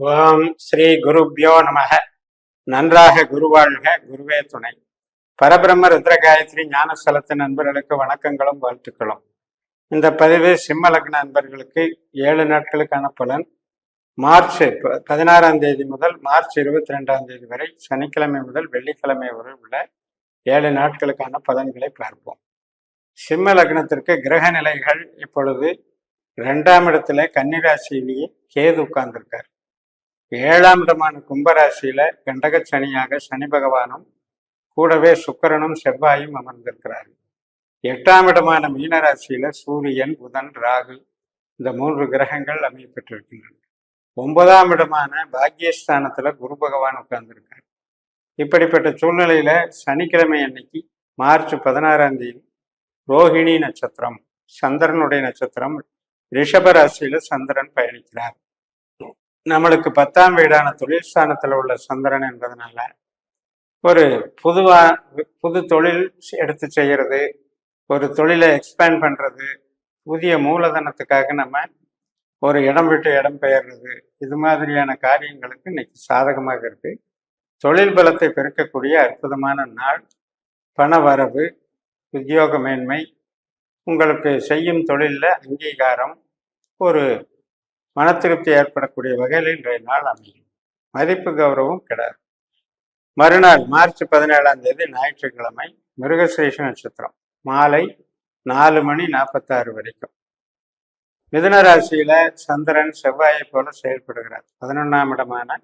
ஓம் ஸ்ரீ குருப்யோ நமக. நன்றாக குருவாழ்க குருவே துணை. பரபிரம்ம ருத்ர காயத்ரி ஞானஸ்தலத்து நண்பர்களுக்கு வணக்கங்களும் வாழ்த்துக்களும். இந்த பதிவு சிம்ம லக்ன நண்பர்களுக்கு ஏழு நாட்களுக்கான பலன். மார்ச் ப- பதினாறாம் தேதி முதல் மார்ச் இருபத்தி ரெண்டாம் தேதி வரை சனிக்கிழமை முதல் வெள்ளிக்கிழமை வரை உள்ள ஏழு நாட்களுக்கான பலன்களை பார்ப்போம். சிம்ம லக்னத்திற்கு கிரக நிலைகள் இப்பொழுது ரெண்டாம் இடத்துல கன்னிராசியிலேயே கேது உட்கார்ந்திருக்கார். ஏழாம் இடமான கும்பராசியில கண்டக சனியாக சனி பகவானும் கூடவே சுக்கரனும் செவ்வாயும் அமர்ந்திருக்கிறார்கள் எட்டாம் இடமான மீனராசியில சூரியன் புதன் ராகு இந்த மூன்று கிரகங்கள் அமையப்பட்டிருக்கின்றன ஒன்பதாம் இடமான பாக்யஸ்தானத்துல குரு பகவான் உட்கார்ந்திருக்கார். இப்படிப்பட்ட சூழ்நிலையில சனிக்கிழமை அன்னைக்கு மார்ச் பதினாறாம் தேதி ரோஹிணி நட்சத்திரம் சந்திரனுடைய நட்சத்திரம் ரிஷப ராசியில சந்திரன் பயணிக்கிறார். நம்மளுக்கு பத்தாம் வீடான தொழில் ஸ்தானத்தில் உள்ள சந்திரன் என்பதனால ஒரு புதுவா புது தொழில் எடுத்து செய்கிறது ஒரு தொழிலை எக்ஸ்பேண்ட் பண்ணுறது புதிய மூலதனத்துக்காக நம்ம ஒரு இடம் விட்டு இடம் பெயர்றது இது மாதிரியான காரியங்களுக்கு இன்னைக்கு சாதகமாக இருக்கு. தொழில் பலத்தை பெருக்கக்கூடிய அற்புதமான நாள். பண வரவு உத்தியோக மேன்மை உங்களுக்கு செய்யும் தொழிலில் அங்கீகாரம் ஒரு மன திருப்தி ஏற்படக்கூடிய வகையில் இன்றைய நாள் அமையும். மதிப்பு கௌரவம் கிடையாது மறுநாள் மார்ச் பதினேழாம் தேதி ஞாயிற்றுக்கிழமை மிருகசீஷ நட்சத்திரம். மாலை நாலு மணி நாற்பத்தாறு வரைக்கும். மிதுன ராசியில சந்திரன் செவ்வாயை போல செயல்படுகிறார். பதினொன்னாம் இடமான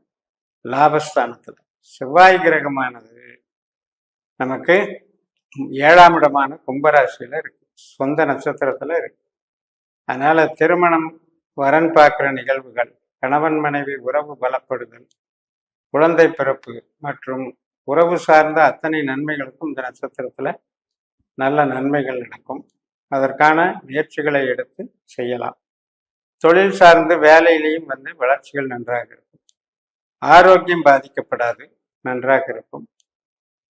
லாபஸ்தானத்தில். செவ்வாய் கிரகமானது நமக்கு ஏழாம் இடமான கும்பராசியில இருக்கு. சொந்த நட்சத்திரத்துல இருக்கு. அதனால திருமணம் வரன் பார்க்கிற நிகழ்வுகள் கணவன் மனைவி உறவு பலப்படுதல் குழந்தை பிறப்பு மற்றும் உறவு சார்ந்த அத்தனை நன்மைகளுக்கும் இந்த நட்சத்திரத்துல நல்ல நன்மைகள் நடக்கும். அதற்கான முயற்சிகளை எடுத்து செய்யலாம். தொழில் சார்ந்து வேலையிலையும் வந்து வளர்ச்சிகள் நன்றாக இருக்கும். ஆரோக்கியம் பாதிக்கப்படாது நன்றாக இருக்கும்.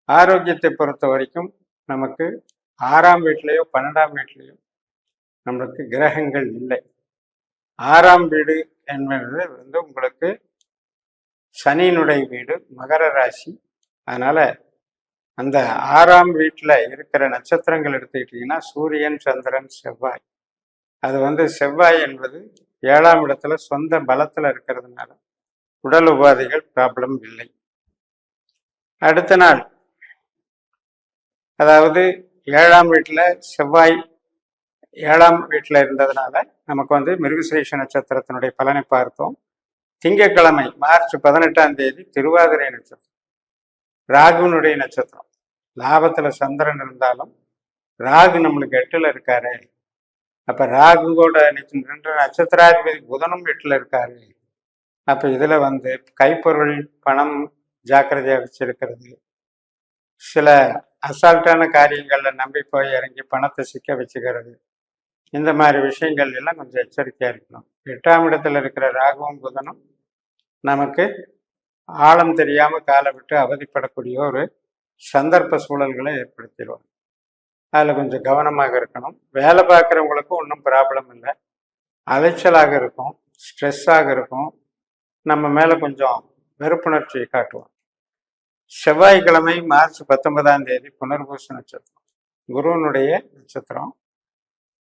ஆரோக்கியத்தை பொறுத்த வரைக்கும் நமக்கு ஆறாம் வீட்லேயோ பன்னெண்டாம் வீட்லேயோ நம்மளுக்கு கிரகங்கள் இல்லை. ஆறாம் வீடு என்பது வந்து உங்களுக்கு சனியினுடைய வீடு மகர ராசி. அதனால அந்த ஆறாம் வீட்டில் இருக்கிற நட்சத்திரங்கள் எடுத்துக்கிட்டிங்கன்னா சூரியன் சந்திரன் செவ்வாய். அது வந்து செவ்வாய் என்பது ஏழாம் இடத்துல சொந்த பலத்தில் இருக்கிறதுனால உடல் உபாதைகள் ப்ராப்ளம் இல்லை. அடுத்த நாள் அதாவது ஏழாம் வீட்டில் செவ்வாய் ஏழாம் வீட்டில் இருந்ததுனால நமக்கு வந்து மிருகசிரேஷ நட்சத்திரத்தினுடைய பலனை பார்த்தோம். திங்கட்கிழமை மார்ச் பதினெட்டாம் தேதி திருவாதிரை நட்சத்திரம். ராகுனுடைய நட்சத்திரம். லாபத்துல சந்திரன் இருந்தாலும் ராகு நம்மளுக்கு எட்டுல இருக்காரு. அப்ப ராகுவோட ரெண்டு நட்சத்திராதிபதி புதனும் எட்டுல இருக்காரு. அப்ப இதுல வந்து கைப்பொருள் பணம் ஜாக்கிரதையா வச்சிருக்கிறது. சில அசால்ட்டான காரியங்கள்ல நம்பி போய் இறங்கி பணத்தை சிக்க வச்சுக்கிறது. இந்த மாதிரி விஷயங்கள் எல்லாம் கொஞ்சம் எச்சரிக்கையாக இருக்கணும். எட்டாம் இடத்துல இருக்கிற ராகுவும் புதனும் நமக்கு ஆழம் தெரியாமல் காலை விட்டு அவதிப்படக்கூடிய ஒரு சந்தர்ப்ப சூழல்களை ஏற்படுத்திடுவாங்க. அதில் கொஞ்சம் கவனமாக இருக்கணும். வேலை பார்க்குறவங்களுக்கும் ஒன்றும் ப்ராப்ளம் இல்லை. அலைச்சலாக இருக்கும். ஸ்ட்ரெஸ்ஸாக இருக்கும். நம்ம மேலே கொஞ்சம் வெறுப்புணர்ச்சியை காட்டுவோம். செவ்வாய்க்கிழமை மார்ச் பத்தொன்பதாம் தேதி புனர்பூச நட்சத்திரம். குருவனுடைய நட்சத்திரம்.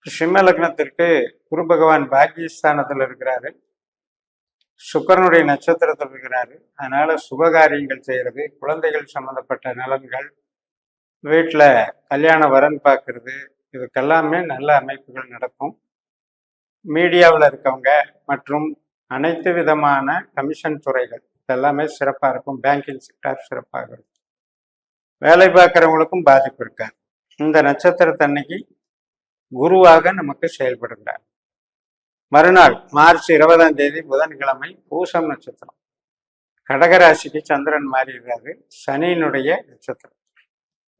சிம்ம லக்னத்திற்கு குரு பகவான் பாக்கியஸ்தானத்தில் இருக்கிறாரு. சுக்கரனுடைய நட்சத்திரத்தில் இருக்கிறாரு. அதனால சுபகாரியங்கள் செய்யறது குழந்தைகள் சம்பந்தப்பட்ட நலன்கள் வீட்டில் கல்யாண வரன் பார்க்கறது இதுக்கெல்லாமே நல்ல அமைப்புகள் நடக்கும். மீடியாவில் இருக்கவங்க மற்றும் அனைத்து விதமான கமிஷன் துறைகள் இதெல்லாமே சிறப்பாக இருக்கும். பேங்கிங் செக்டார் சிறப்பாக இருக்கும். வேலை பார்க்குறவங்களுக்கும் பாதிப்பு இருக்காது. இந்த நட்சத்திரத்தன்னைக்கு குருவாக நமக்கு செயல்படுகிறார். மறுநாள் மார்ச் இருபதாம் தேதி புதன்கிழமை பூசம் நட்சத்திரம். கடகராசிக்கு சந்திரன் மாறிடுறாரு சனியினுடைய நட்சத்திரம்.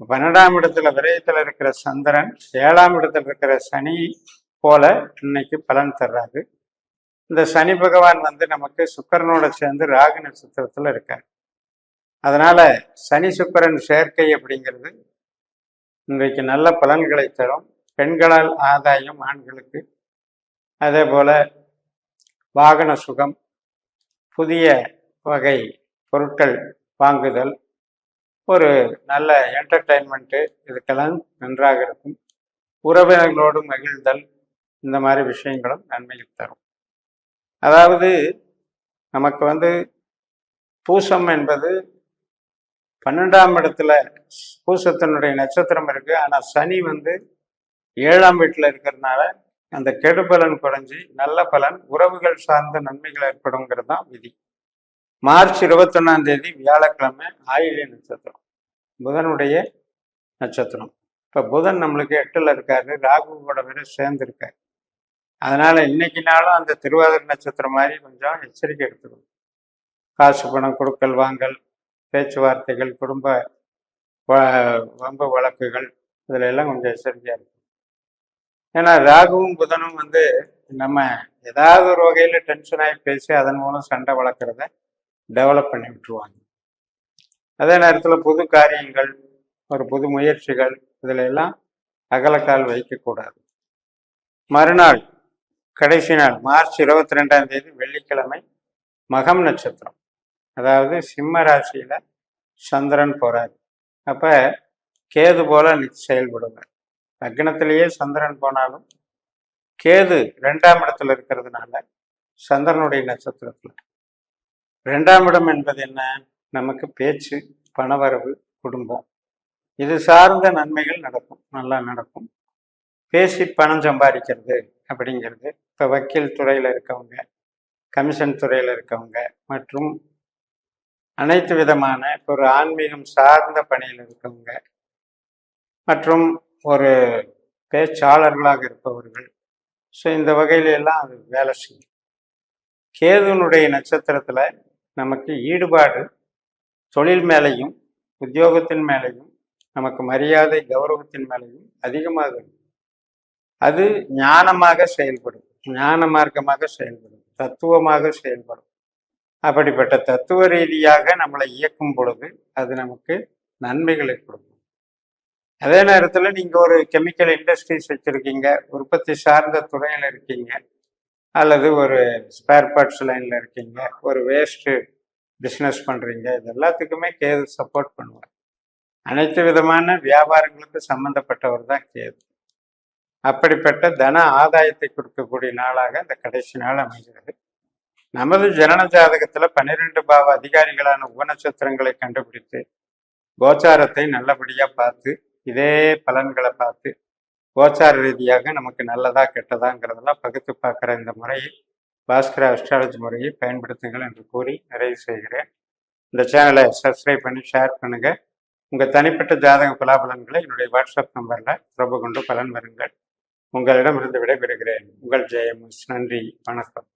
பன்னெண்டாம் இடத்துல விரயத்தில் இருக்கிற சந்திரன் ஏழாம் இடத்துல இருக்கிற சனி போல இன்னைக்கு பலன் தர்றாரு. இந்த சனி பகவான் வந்து நமக்கு சுக்கரனோட சேர்ந்து ராகு நட்சத்திரத்துல இருக்கார். அதனால சனி சுக்கிரன் சேர்க்கை அப்படிங்கிறது இன்றைக்கு நல்ல பலன்களை தரும். பெண்களால் ஆதாயம் ஆண்களுக்கு. அதே போல வாகன சுகம் புதிய வகை பொருட்கள் வாங்குதல் ஒரு நல்ல என்டர்டைன்மெண்ட்டு இதுக்கெல்லாம் நன்றாக இருக்கும். உறவினர்களோடு மகிழ்தல் இந்த மாதிரி விஷயங்களும் நன்மையில் தரும். அதாவது நமக்கு வந்து பூசம் என்பது பன்னெண்டாம் இடத்துல பூசத்தினுடைய நட்சத்திரம் இருக்குது ஆனால் சனி வந்து ஏழாம் வீட்டில் இருக்கிறதுனால அந்த கெடுபலன் குறைஞ்சி நல்ல பலன் உறவுகள் சார்ந்த நன்மைகள் ஏற்படுங்கிறது தான் விதி. மார்ச் இருபத்தொன்னாம் தேதி வியாழக்கிழமை ஆயிலிய நட்சத்திரம் புதனுடைய நட்சத்திரம். இப்போ புதன் நம்மளுக்கு எட்டில் இருக்காரு ராகுவோட வேற சேர்ந்து இருக்காரு. அதனால இன்னைக்கு நாளும் அந்த திருவாதிரை நட்சத்திரம் மாதிரி கொஞ்சம் எச்சரிக்கை எடுத்துக்கணும். காசு பணம் கொடுக்கல் வாங்கல் பேச்சுவார்த்தைகள் குடும்ப வம்பு வழக்குகள் இதில் எல்லாம் கொஞ்சம் எச்சரிக்கையாக இருக்கும் ஏன்னா ராகுவும் புதனும் வந்து நம்ம ஏதாவது ஒரு வகையில டென்ஷன் ஆகி பேசி அதன் மூலம் சண்டை வளர்க்குறத டெவலப் பண்ணி விட்டுருவாங்க. அதே நேரத்தில் புது காரியங்கள் ஒரு புது முயற்சிகள் இதுல எல்லாம் அகலக்கால் வைக்கக்கூடாது. மறுநாள் கடைசி நாள் மார்ச் இருபத்தி ரெண்டாம் தேதி வெள்ளிக்கிழமை மகம் நட்சத்திரம். அதாவது சிம்ம ராசியில் சந்திரன் போகிறார் அப்போ கேது போல நி- செயல்படுவார். லக்னத்திலேயே சந்திரன் போனாலும் கேது ரெண்டாம் இடத்துல இருக்கிறதுனால சந்திரனுடைய நட்சத்திரத்தில். ரெண்டாம் இடம் என்பது என்ன? நமக்கு பேச்சு பணவரவு குடும்பம். இது சார்ந்த நன்மைகள் நடக்கும். நல்லா நடக்கும். பேசி பணம் சம்பாதிக்கிறது அப்படிங்கிறது இப்போ வக்கீல் துறையில் இருக்கவங்க கமிஷன் துறையில் இருக்கவங்க மற்றும் அனைத்து விதமான இப்போ ஒரு ஆன்மீகம் சார்ந்த பணியில் இருக்கவங்க மற்றும் ஒரு பேச்சாளர்களாக இருப்பவர்கள். ஸோ இந்த வகையில எல்லாம் அது வேலை செய்யும். கேதுனுடைய நட்சத்திரத்தில் நமக்கு ஈடுபாடு தொழில் மேலேயும் உத்தியோகத்தின் மேலேயும் நமக்கு மரியாதை கௌரவத்தின் மேலேயும் அதிகமாக இருக்கும். அது ஞானமாக செயல்படும். ஞான மார்க்கமாக செயல்படும். தத்துவமாக செயல்படும். அப்படிப்பட்ட தத்துவ ரீதியாக நம்மளை இயக்கும் பொழுது அது நமக்கு நன்மைகளை கொடுக்கும். அதே நேரத்தில் நீங்க ஒரு கெமிக்கல் இண்டஸ்ட்ரீஸ் வச்சிருக்கீங்க உற்பத்தி சார்ந்த துறையில் இருக்கீங்க அல்லது ஒரு ஸ்பேர் பார்ட்ஸ் லைன்ல இருக்கீங்க ஒரு வேஸ்ட் பிஸ்னஸ் பண்றீங்க இது எல்லாத்துக்குமே கேது சப்போர்ட் பண்ணுவார். அனைத்து விதமான வியாபாரங்களுக்கு சம்பந்தப்பட்டவர் தான் கேது. அப்படிப்பட்ட தன ஆதாயத்தை கொடுக்கக்கூடிய நாளாக இந்த கடைசி நாள் அமைகிறது. நமது ஜனன ஜாதகத்துல பன்னிரெண்டு பாவ அதிகாரிகளான உபநட்சத்திரங்களை கண்டுபிடித்து கோச்சாரத்தை நல்லபடியா பார்த்து இதே பலன்களை பார்த்து கோச்சார ரீதியாக நமக்கு நல்லதா கெட்டதாங்கிறதெல்லாம் பகுத்து பார்க்குற இந்த முறையை பாஸ்கர அஸ்ட்ராலஜி முறையை பயன்படுத்துங்கள் என்று கூறி நிறைவு செய்கிறேன். இந்த சேனலை சப்ஸ்கிரைப் பண்ணி ஷேர் பண்ணுங்க. உங்கள் தனிப்பட்ட ஜாதக பலாபலன்களை என்னுடைய வாட்ஸ்அப் நம்பரில் தொடர்பு கொண்டு பலன் பெறுங்கள் உங்களிடமிருந்து விடைபெறுகிறேன். உங்கள் ஜெயமுஸ். நன்றி. வணக்கம்.